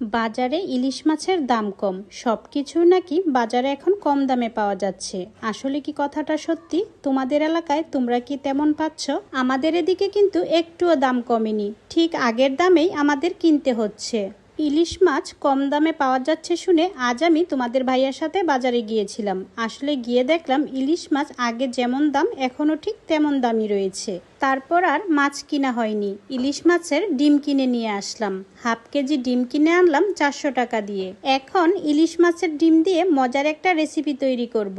বাজারে ইলিশ মাছের দাম কম। সব কিছু নাকি বাজারে এখন কম দামে পাওয়া যাচ্ছে। আসলে কি কথাটা সত্যি? তোমাদের এলাকায় তোমরা কি তেমন পাচ্ছ? আমাদের এদিকে কিন্তু একটুও দাম কমেনি। ঠিক আগের দামেই আমাদের কিনতে হচ্ছে। ইলিশ মাছ কম দামে পাওয়া যাচ্ছে শুনে আজ আমি তোমাদের ভাইয়ার সাথে বাজারে গিয়েছিলাম। আসলে গিয়ে দেখলাম ইলিশ মাছ আগে যেমন দাম, এখনও ঠিক তেমন দামই রয়েছে। তারপর আর মাছ কিনা হয়নি। ইলিশ মাছের ডিম কিনে নিয়ে আসলাম। হাফ কেজি ডিম কিনে আনলাম চারশো টাকা দিয়ে। এখন ইলিশ মাছের ডিম দিয়ে মজার একটা রেসিপি তৈরি করব।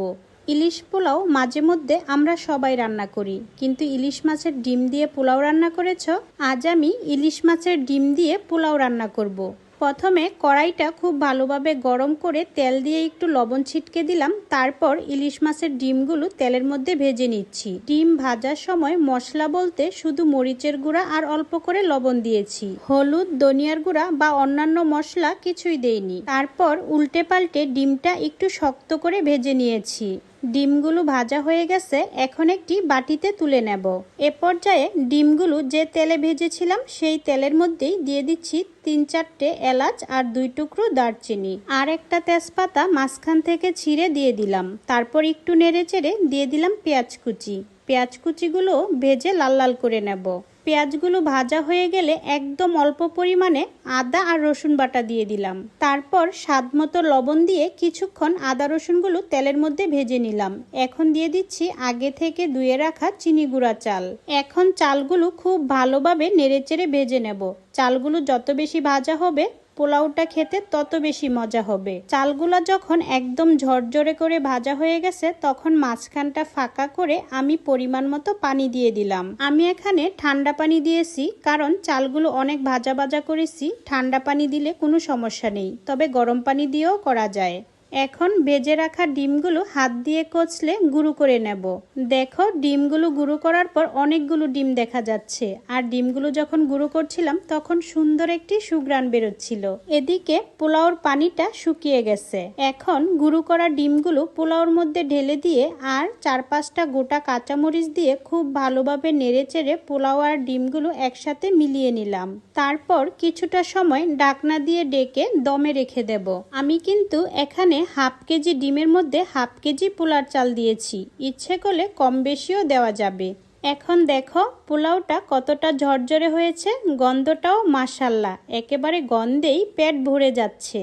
ইলিশ পোলাও মাঝে মধ্যে আমরা সবাই রান্না করি। কিন্তু ইলিশ মাছের ডিম দিয়ে পোলাও রান্না করেছ? আজ আমি ইলিশ মাছের ডিম দিয়ে পোলাও রান্না করব। প্রথমে কড়াইটা খুব ভালোভাবে গরম করে তেল দিয়ে একটু লবণ ছিটকে দিলাম। তারপর ইলিশ মাছের ডিমগুলো তেলের মধ্যে ভেজে নিচ্ছি। ডিম ভাজার সময় মশলা বলতে শুধু মরিচের গুঁড়া আর অল্প করে লবণ দিয়েছি। হলুদ, ধনিয়ার গুঁড়া বা অন্যান্য মশলা কিছুই দেইনি। তারপর উল্টে পাল্টে ডিমটা একটু শক্ত করে ভেজে নিয়েছি। ডিমগুলো ভাজা হয়ে গেছে, এখন একটি বাটিতে তুলে নেব। এ পর্যায়ে ডিমগুলো যে তেলে ভেজেছিলাম, সেই তেলের মধ্যেই দিয়ে দিচ্ছি তিন চারটে এলাচ আর দুই টুকরো দারচিনি। আর একটা তেজপাতা মাঝখান থেকে ছিঁড়ে দিয়ে দিলাম। তারপর একটু নেড়ে চেড়ে দিয়ে দিলাম পেঁয়াজ কুচি। পেঁয়াজ কুচিগুলো ভেজে লাল লাল করে নেব। পেঁয়াজগুলো ভাজা হয়ে গেলে একদম অল্প পরিমাণে আদা আর রসুন বাটা দিয়ে দিলাম। তারপর স্বাদ মতো লবণ দিয়ে কিছুক্ষণ আদা রসুনগুলো তেলের মধ্যে ভেজে নিলাম। এখন দিয়ে দিচ্ছি আগে থেকে ধুয়ে রাখা চিনি গুঁড়া চাল। এখন চালগুলো খুব ভালোভাবে নেড়েচেড়ে ভেজে নেব। চালগুলো যত বেশি ভাজা হবে পোলাওটা খেতে তত বেশি মজা হবে। চালগুলা যখন একদম ঝরঝরে করে ভাজা হয়ে গেছে, তখন মাঝখানটা ফাঁকা করে আমি পরিমাণ মতো পানি দিয়ে দিলাম। আমি এখানে ঠান্ডা পানি দিয়েছি, কারণ চালগুলো অনেক ভাজা ভাজা করেছি। ঠান্ডা পানি দিলে কোনো সমস্যা নেই, তবে গরম পানি দিয়েও করা যায়। এখন ভেজে রাখা ডিমগুলো হাত দিয়ে কচলে গুঁড়ো করে নেব। দেখো, ডিমগুলো গুঁড়ো করার পর অনেকগুলো ডিম দেখা যাচ্ছে। আর ডিমগুলো যখন গুঁড়ো করছিলাম, তখন সুন্দর একটি সুগ্রান বেরোচ্ছিল। এদিকে পোলাওর পানিটা শুকিয়ে গেছে। এখন গুঁড়ো করা ডিমগুলো পোলাওর মধ্যে ঢেলে দিয়ে আর চার পাঁচটা গোটা কাঁচামরিচ দিয়ে খুব ভালোভাবে নেড়ে চেড়ে পোলাও আর ডিমগুলো একসাথে মিলিয়ে নিলাম। তারপর কিছুটা সময় ডাকনা দিয়ে ডেকে দমে রেখে দেব। আমি কিন্তু এখানে হাফ কেজি ডিমের মধ্যে হাফ কেজি পোলার চাল দিয়েছি। ইচ্ছে করলে কম বেশিও দেওয়া যাবে। এখন দেখো পোলাওটা কতটা ঝরঝরে হয়েছে, গন্ধটাও মাসাল্লা একেবারে গন্ধেই পেট ভরে যাচ্ছে।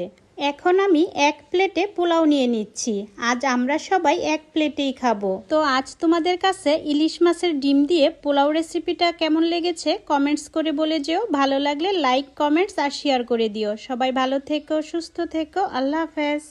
এখন আমি এক প্লেটে পোলাও নিয়ে নিচ্ছি। আজ আমরা সবাই এক প্লেটেই খাব। তো আজ তোমাদের কাছে ইলিশ মাছের ডিম দিয়ে পোলাও রেসিপিটা কেমন লেগেছে কমেন্টস করে বলে যেও। ভালো লাগলে লাইক, কমেন্টস আর শেয়ার করে দিও। সবাই ভালো থেকো, সুস্থ থেকো। আল্লাহ হাফেজ।